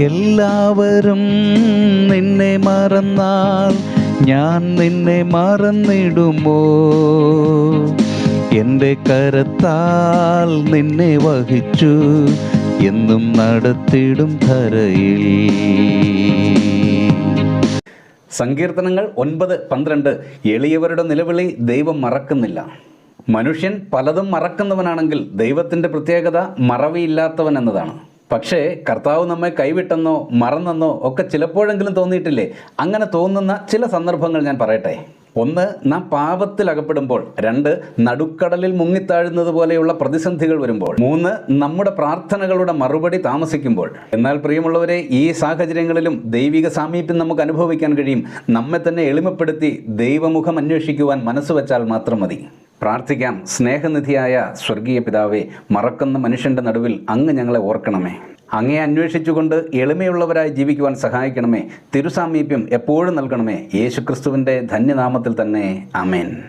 എല്ലാവരും നിന്നെ മറന്നാൽ ഞാൻ നിന്നെ മറന്നിടുമോ? എന്റെ കരത്താൽ നിന്നെ വഹിച്ചു എന്നും നടത്തിടും ധരയിൽ. സങ്കീർത്തനങ്ങൾ ഒൻപത് പന്ത്രണ്ട്. എളിയവരുടെ നിലവിളി ദൈവം മറക്കുന്നില്ല. മനുഷ്യൻ പലതും മറക്കുന്നവനാണെങ്കിൽ ദൈവത്തിന്റെ പ്രത്യേകത മറവിയില്ലാത്തവൻ എന്നതാണ്. പക്ഷേ കർത്താവ് നമ്മെ കൈവിട്ടെന്നോ മറന്നെന്നോ ഒക്കെ ചിലപ്പോഴെങ്കിലും തോന്നിയിട്ടില്ലേ? അങ്ങനെ തോന്നുന്ന ചില സന്ദർഭങ്ങൾ ഞാൻ പറയട്ടെ. ഒന്ന് നാം പാപത്തിൽ അകപ്പെടുമ്പോൾ. രണ്ട് നടുക്കടലിൽ മുങ്ങിത്താഴുന്നത് പോലെയുള്ള പ്രതിസന്ധികൾ വരുമ്പോൾ. മൂന്ന് നമ്മുടെ പ്രാർത്ഥനകളുടെ മറുപടി താമസിക്കുമ്പോൾ. എന്നാൽ പ്രിയമുള്ളവരെ ഈ സാഹചര്യങ്ങളിലും ദൈവിക സാമീപ്യം നമുക്ക് അനുഭവിക്കാൻ കഴിയും. നമ്മെ തന്നെ എളിമപ്പെടുത്തി ദൈവമുഖം അന്വേഷിക്കുവാൻ മനസ്സ് വെച്ചാൽ മാത്രം മതി. പ്രാർത്ഥിക്കാം. സ്നേഹനിധിയായ സ്വർഗീയ പിതാവെ മറക്കുന്ന മനുഷ്യന്റെ നടുവിൽ അങ്ങ് ഞങ്ങളെ ഓർക്കണമേ. അങ്ങേ അന്വേഷിച്ചുകൊണ്ട് എളിമയുള്ളവരായി ജീവിക്കുവാൻ സഹായിക്കണമേ. തിരുസാമീപ്യം എപ്പോഴും നൽകണമേ. യേശുക്രിസ്തുവിന്റെ ധന്യനാമത്തിൽ തന്നെ. അമേൻ